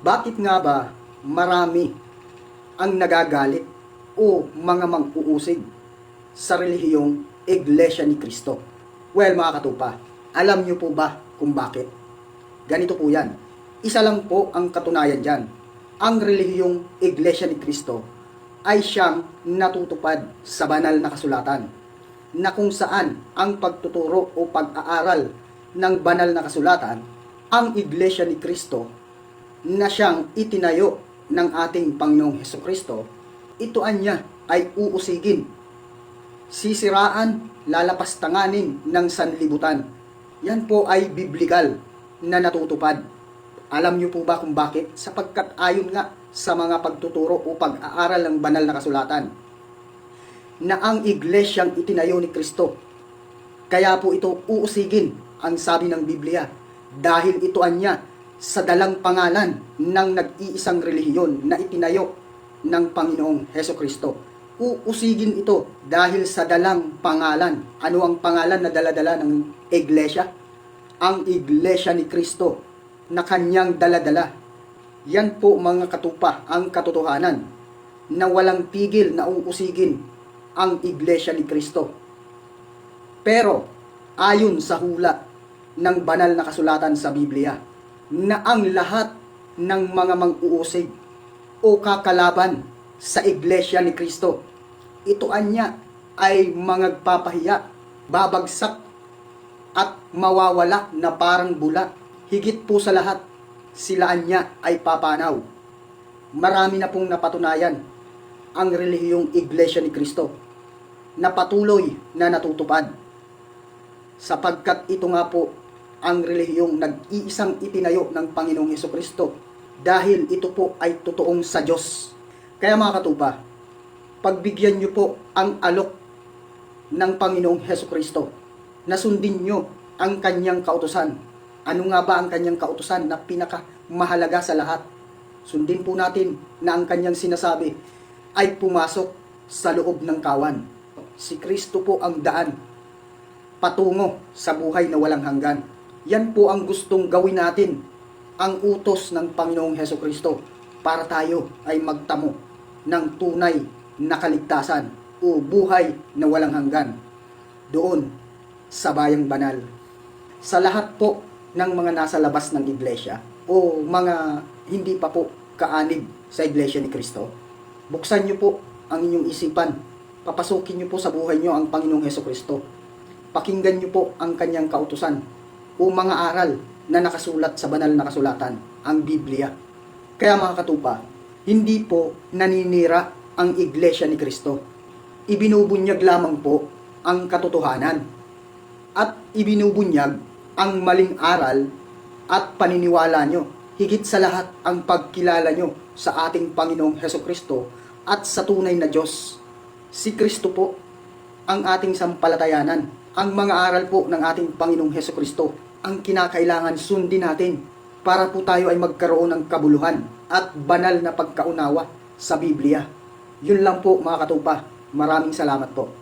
Bakit nga ba marami ang nagagalit o mga mang-uusig sa relihiyong Iglesia ni Cristo? Well, mga katupa, alam niyo po ba kung bakit? Ganito po yan. Isa lang po ang katunayan dyan. Ang relihiyong Iglesia ni Cristo ay siyang natutupad sa banal na kasulatan na kung saan ang pagtuturo o pag-aaral ng banal na kasulatan ang Iglesia ni Cristo na siyang itinayo ng ating Panginoong Heso Kristo, ito anya ay uusigin, sisiraan, lalapastanganin ng sanlibutan. Yan po ay biblikal na natutupad. Alam niyo po ba kung bakit? Sapagkat ayon nga sa mga pagtuturo o pag-aaral ng banal na kasulatan na ang iglesyang itinayo ni Kristo. Kaya po ito uusigin ang sabi ng Biblia dahil ito anya sa dalang pangalan ng nag-iisang relihiyon na itinayo ng Panginoong Heso Kristo. Uusigin ito dahil sa dalang pangalan. Ano ang pangalan na daladala ng iglesia? Ang iglesia ni Kristo na kanyang daladala. Yan po mga katupa ang katotohanan na walang pigil na uusigin ang iglesia ni Kristo. Pero ayon sa hula ng banal na kasulatan sa Biblia na ang lahat ng mga mang-uusig o kakalaban sa iglesia ni Kristo ito anya ay mangagpapahiya, babagsak at mawawala na parang bula. Higit po sa lahat, sila anya ay papanaw. Marami na pong napatunayan ang relihiyong iglesia ni Kristo na patuloy na natutupad. Sapagkat ito nga po ang relihiyong nag-iisang itinayo ng Panginoong Heso Kristo dahil ito po ay totoong sa Diyos. Kaya mga katupa, pagbigyan niyo po ang alok ng Panginoong Heso Kristo na sundin niyo ang kanyang kautusan. Ano nga ba ang kanyang kautusan na pinakamahalaga sa lahat? Sundin po natin na ang kanyang sinasabi ay pumasok sa loob ng kawan. Si Kristo po ang daan patungo sa buhay na walang hanggan. Yan po ang gustong gawin natin, ang utos ng Panginoong Heso Kristo para tayo ay magtamo ng tunay na kaligtasan o buhay na walang hanggan doon sa bayang banal. Sa lahat po ng mga nasa labas ng iglesia o mga hindi pa po kaanib sa iglesia ni Kristo, buksan niyo po ang inyong isipan. Papasukin niyo po sa buhay niyo ang Panginoong Heso Kristo. Pakinggan niyo po ang kanyang kautusan o mga aral na nakasulat sa banal na kasulatan, ang Biblia. Kaya mga katupa, hindi po naninira ang iglesia ni Kristo. Ibinubunyag lamang po ang katotohanan at ibinubunyag ang maling aral at paniniwala nyo. Higit sa lahat ang pagkilala nyo sa ating Panginoong Heso Kristo at sa tunay na Diyos. Si Kristo po ang ating sampalatayanan. Ang mga aral po ng ating Panginoong Heso Kristo ang kinakailangan sundin natin para po tayo ay magkaroon ng kabuluhan at banal na pagkaunawa sa Biblia. Yun lang po mga katupa. Maraming salamat po.